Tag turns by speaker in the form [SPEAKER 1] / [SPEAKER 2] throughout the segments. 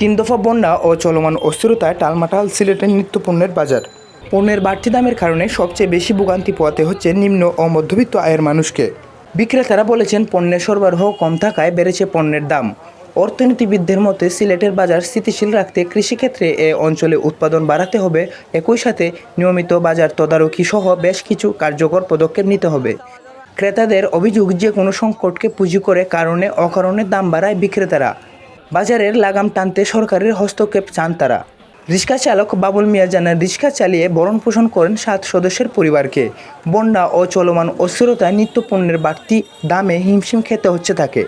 [SPEAKER 1] তিন দফা বন্যা ও চলমান অস্থিরতায় টালমাটাল সিলেটের নিত্যপণ্যের বাজার। পণ্যের বাড়তি দামের কারণে সবচেয়ে বেশি ভোগান্তি পোয়াতে হচ্ছে নিম্ন ও মধ্যবিত্ত আয়ের মানুষকে। বিক্রেতারা বলেছেন পণ্যের সরবরাহ কম থাকায় বেড়েছে পণ্যের দাম। অর্থনীতিবিদদের মতে সিলেটের বাজার স্থিতিশীল রাখতে কৃষিক্ষেত্রে এ অঞ্চলে উৎপাদন বাড়াতে হবে। একই সাথে নিয়মিত বাজার তদারকি সহ বেশ কিছু কার্যকর পদক্ষেপ নিতে হবে। ক্রেতাদের অভিযোগ যে কোনো সংকটকে পুঁজি করে কারণে অকারণে দাম বাড়ায় বিক্রেতারা। বাজারের লাগাম টানতে সরকারের হস্তক্ষেপ চান তারা। রিক্সা চালক বাবুল মিয়া জানান, রিক্সা চালিয়ে বরণ পোষণ করেন সাত সদস্যের পরিবারকে। বন্যা ও চলমান অস্থিরতায় নিত্যপণ্যের বাড়তি দামে হিমশিম খেতে হচ্ছে থাকে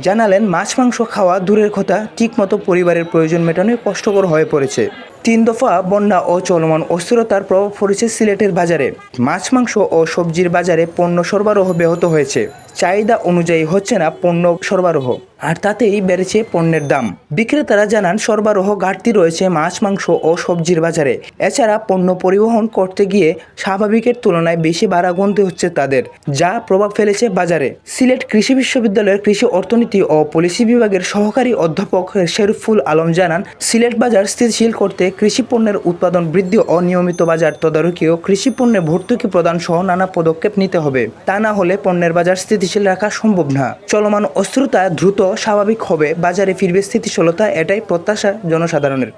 [SPEAKER 1] জানালেন, মাছ, মাংস খাওয়া দূরের কথা, ঠিকমতো পরিবারের প্রয়োজন মেটানোই কষ্টকর হয়ে পড়েছে। তিন দফা বন্যা ও চলমান অস্থিরতার প্রভাব পড়েছে সিলেটের বাজারে। মাছ, মাংস ও সবজির বাজারে পণ্য সরবরাহ ব্যাহত হয়েছে। চাহিদা অনুযায়ী হচ্ছে না পণ্য সরবরাহ, আর তাতেই বেড়েছে পণ্যের দাম। বিক্রেতারা জানান, সরবরাহ ঘাটতি রয়েছে মাছ, মাংস ও সবজির বাজারে। এছাড়া পণ্য পরিবহন করতে গিয়ে স্বাভাবিকের তুলনায় বেশি ভাড়া গুনতে হচ্ছে তাদের, যা প্রভাব ফেলেছে বাজারে। সিলেট কৃষি বিশ্ববিদ্যালয়ের কৃষি অর্থনীতি ও পলিসি বিভাগের সহকারী অধ্যাপক শেরফুল আলম জানান, সিলেট বাজার স্থিতিশীল করতে কৃষি পণ্যের উৎপাদন বৃদ্ধি অনিয়মিত নিয়মিত বাজার তদারকি ও কৃষি পণ্যে ভর্তুকি প্রদান সহ নানা পদক্ষেপ নিতে হবে। তা না হলে পণ্যের বাজার স্থিতিশীল রাখা সম্ভব না। চলমান অস্থিরতা দ্রুত স্বাভাবিক হবে। বাজারে ফিরবে স্থিতিশীলতা, এটাই প্রত্যাশা জনসাধারণের।